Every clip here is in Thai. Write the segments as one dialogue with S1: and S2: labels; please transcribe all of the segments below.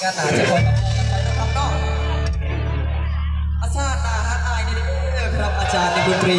S1: ก็ต่าจะคนต้องนอกอาชารย์นาฮอายนี่ครับอาจารย์ในดนตรี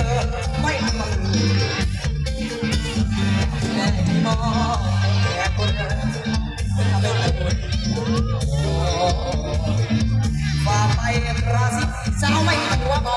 S1: อไม่มันไม่มองแค่คนเป็นอะไรคนฝ่าไปราศีาไม่หัวเบา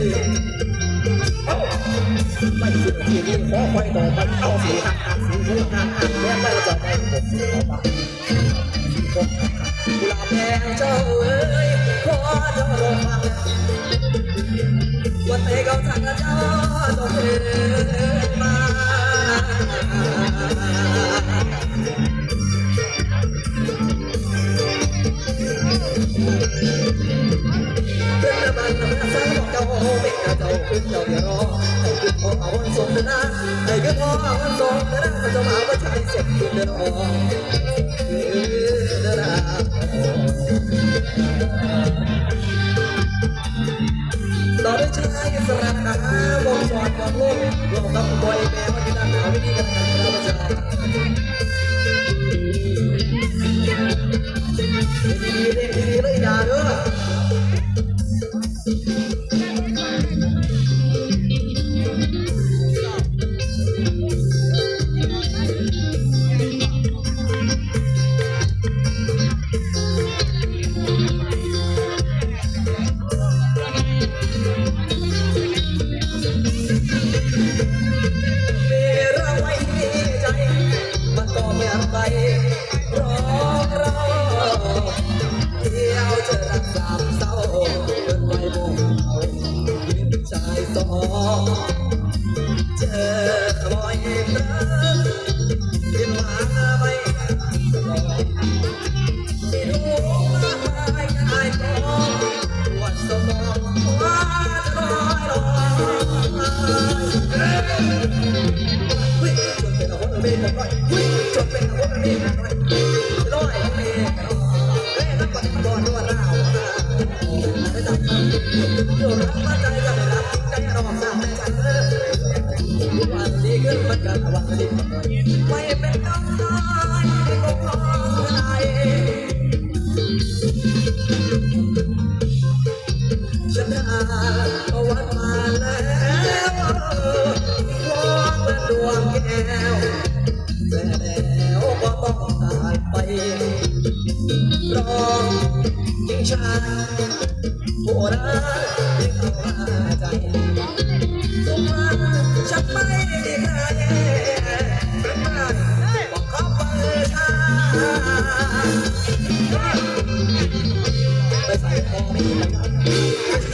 S1: ดีาไม่สุดที่นี่ขอคอยต่อไปเอาสีหัหักสีกน่ไม่จะได้ผมองสีก็หักหักลาเจ้าเอ้ยขค้าลงมาวันเตะกัทางเจ้าต้องเดินมา ปีผมหน่อยจนเป็นหัวกเด็นหน่อยร้อยเมตรแล้วก็ก่วนด้วยนะ ไม่ใส่ของไม่ใส่